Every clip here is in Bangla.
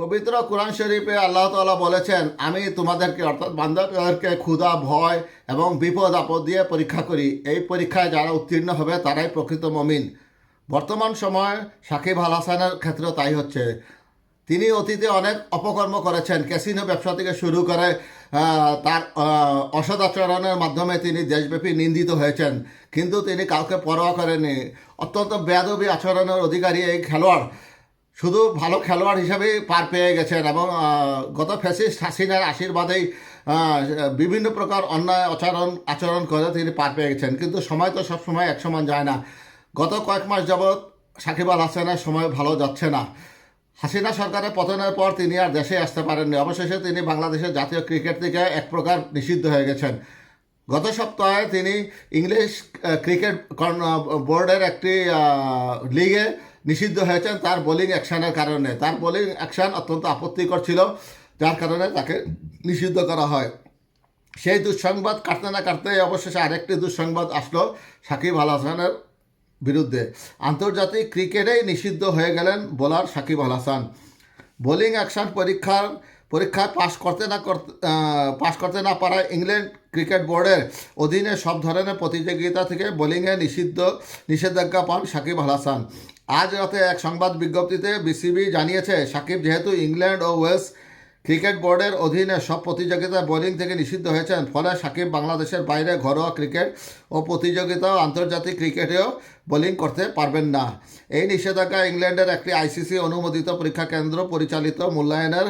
পবিত্র কোরআন শরীফে আল্লাহ তাআলা বলেছেন, আমি তোমাদেরকে অর্থাৎ বান্দাদেরকে ক্ষুধা, ভয় এবং বিপদ, আপদ দিয়ে পরীক্ষা করি। এই পরীক্ষায় যারা উত্তীর্ণ হবে, তারাই প্রকৃত মমিন। বর্তমান সময়ে সাকিব আল হাসানের ক্ষেত্রেও তাই হচ্ছে। তিনি অতীতে অনেক অপকর্ম করেছেন। ক্যাসিনো ব্যবসা থেকে শুরু করে তার অসদাচরণের মাধ্যমে তিনি দেশব্যাপী নিন্দিত হয়েছেন। কিন্তু তিনি কাউকে পরোয়া করেনি অত্যন্ত বেয়াদবি আচরণের অধিকারী এই খেলোয়াড়। শুধু ভালো খেলোয়াড় হিসেবেই পার পেয়ে গেছেন এবং গত ফ্যাসিস্ট হাসিনার আশীর্বাদেই বিভিন্ন প্রকার অন্যায় আচরণ আচরণ করে তিনি পার পেয়ে গেছেন। কিন্তু সময় তো সবসময় এক সমান যায় না। গত কয়েক মাস যাবৎ সাকিব আল হাসানের সময় ভালো যাচ্ছে না। হাসিনা সরকারের পতনের পর তিনি আর দেশে আসতে পারেননি। অবশেষে তিনি বাংলাদেশের জাতীয় ক্রিকেট থেকে এক প্রকার নিষিদ্ধ হয়ে গেছেন। গত সপ্তাহে তিনি ইংলিশ ক্রিকেট বোর্ডের একটি লিগে নিষিদ্ধ হয়েছেন, তার বোলিং অ্যাকশানের কারণে। তার বোলিং অ্যাকশন অত্যন্ত আপত্তিকর ছিল, যার কারণে তাকে নিষিদ্ধ করা হয়। সেই দুঃসংবাদ কাটতে না কাটতে অবশেষে আরেকটি দুঃসংবাদ আসলো সাকিব আল হাসানের বিরুদ্ধে। আন্তর্জাতিক ক্রিকেটেই নিষিদ্ধ হয়ে গেলেন bowler Shakib Al Hasan. Bowling action পরীক্ষার পরীক্ষায় পাশ করতে না করতে পাশ করতে না পারায় ইংল্যান্ড ক্রিকেট বোর্ডের অধীনে সব ধরনের প্রতিযোগিতা থেকে বোলিংয়ে নিষিদ্ধ নিষেধাজ্ঞা পান সাকিব আল হাসান। আজ রাতে এক সংবাদ বিজ্ঞপ্তিতে বিসিবি জানিয়েছে, সাকিব যেহেতু ইংল্যান্ড ও ওয়েস্ট ক্রিকেট বোর্ডের অধীনে সব প্রতিযোগিতায় বোলিং থেকে নিষিদ্ধ হয়েছেন, ফলে সাকিব বাংলাদেশের বাইরে ঘরোয়া ক্রিকেট ও প্রতিযোগিতা ও আন্তর্জাতিক ক্রিকেটেও বোলিং করতে পারবেন না। এই নিষেধাজ্ঞা ইংল্যান্ডের একটি আইসিসি অনুমোদিত পরীক্ষা কেন্দ্র পরিচালিত মূল্যায়নের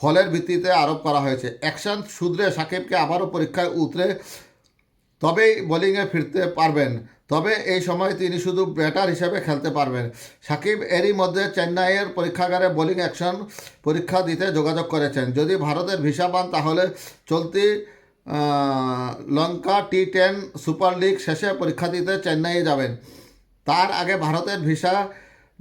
ফলের ভিত্তিতে আরোপ করা হয়েছে। অ্যাকশন সূত্রে সাকিবকে আবারও পরীক্ষায় উতরে তবেই বোলিংয়ে ফিরতে পারবেন। তবে এই সময় তিনি শুধু ব্যাটার হিসেবে খেলতে পারবেন। সাকিব এরই মধ্যে চেন্নাইয়ের পরীক্ষাগারে বোলিং অ্যাকশন পরীক্ষা দিতে যোগাযোগ করেছেন। যদি ভারতের ভিসা পান, তাহলে চলতি Lanka T ten super league শেষে পরীক্ষা দিতে চেন্নাইয়ে যাবেন। তার আগে ভারতের ভিসা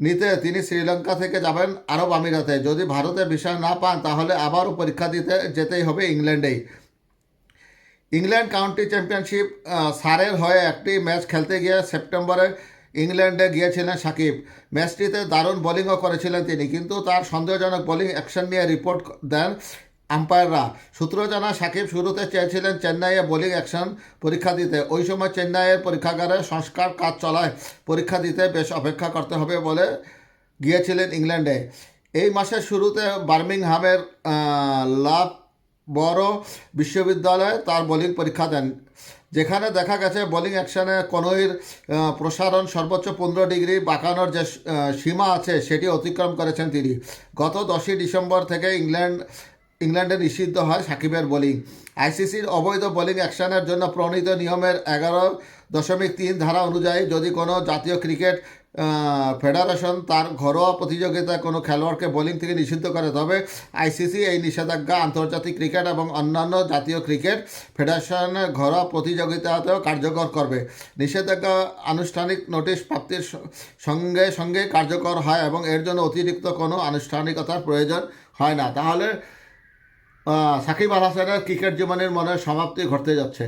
নিতে তিনি শ্রীলঙ্কা থেকে যাবেন আরব আমিরাতে। যদি ভারতে ভিসা না পান, তাহলে আবারও পরীক্ষা দিতে যেতেই হবে ইংল্যান্ডেই। ইংল্যান্ড কাউন্টি চ্যাম্পিয়নশিপ সারের হয়ে একটি ম্যাচ খেলতে গিয়ে সেপ্টেম্বরে ইংল্যান্ডে গিয়েছিলেন সাকিব। ম্যাচটিতে দারুণ বোলিংও করেছিলেন তিনি, কিন্তু তার সন্দেহজনক বোলিং অ্যাকশন নিয়ে রিপোর্ট দেন আম্পায়াররা। সূত্র জানা সাকিব শুরুতে চেয়েছিলেন চেন্নাইয়ে বোলিং অ্যাকশন পরীক্ষা দিতে। ওই সময় চেন্নাইয়ের পরীক্ষাগারে সংস্কার কাজ চলায়। পরীক্ষা দিতে বেশ অপেক্ষা করতে হবে বলে গিয়েছিলেন ইংল্যান্ডে। এই মাসের শুরুতে বার্মিংহামের লাভ বড় বিশ্ববিদ্যালয়ে তার বোলিং পরীক্ষা দেন। যেখানে দেখা গেছে বোলিং অ্যাকশনে কনুইর প্রসারণ সর্বোচ্চ পনেরো ডিগ্রি বাঁকানোর যে সীমা আছে সেটি অতিক্রম করেছেন তিনি। গত দশই ডিসেম্বর থেকে ইংল্যান্ড ইংল্যান্ডে নিষিদ্ধ হয় সাকিবের বোলিং। আইসিসির অবৈধ বোলিং অ্যাকশনের জন্য প্রণীত নিয়মের এগারো দশমিক তিন ধারা অনুযায়ী যদি কোনো জাতীয় ক্রিকেট ফেডারেশন তার ঘরোয়া প্রতিযোগিতায় কোনো খেলোয়াড়কে বোলিং থেকে নিষিদ্ধ করে, তবে আইসিসি এই নিষেধাজ্ঞা আন্তর্জাতিক ক্রিকেট এবং অন্যান্য জাতীয় ক্রিকেট ফেডারেশনের ঘরোয়া প্রতিযোগিতাতেও কার্যকর করবে। নিষেধাজ্ঞা আনুষ্ঠানিক নোটিশ প্রাপ্তির সঙ্গে সঙ্গে কার্যকর হয় এবং এর জন্য অতিরিক্ত কোনো আনুষ্ঠানিকতার প্রয়োজন হয় না। তাহলে সাকিব আল হাসানের ক্রিকেট জীবনের মনে সমাপ্তি ঘটতে যাচ্ছে।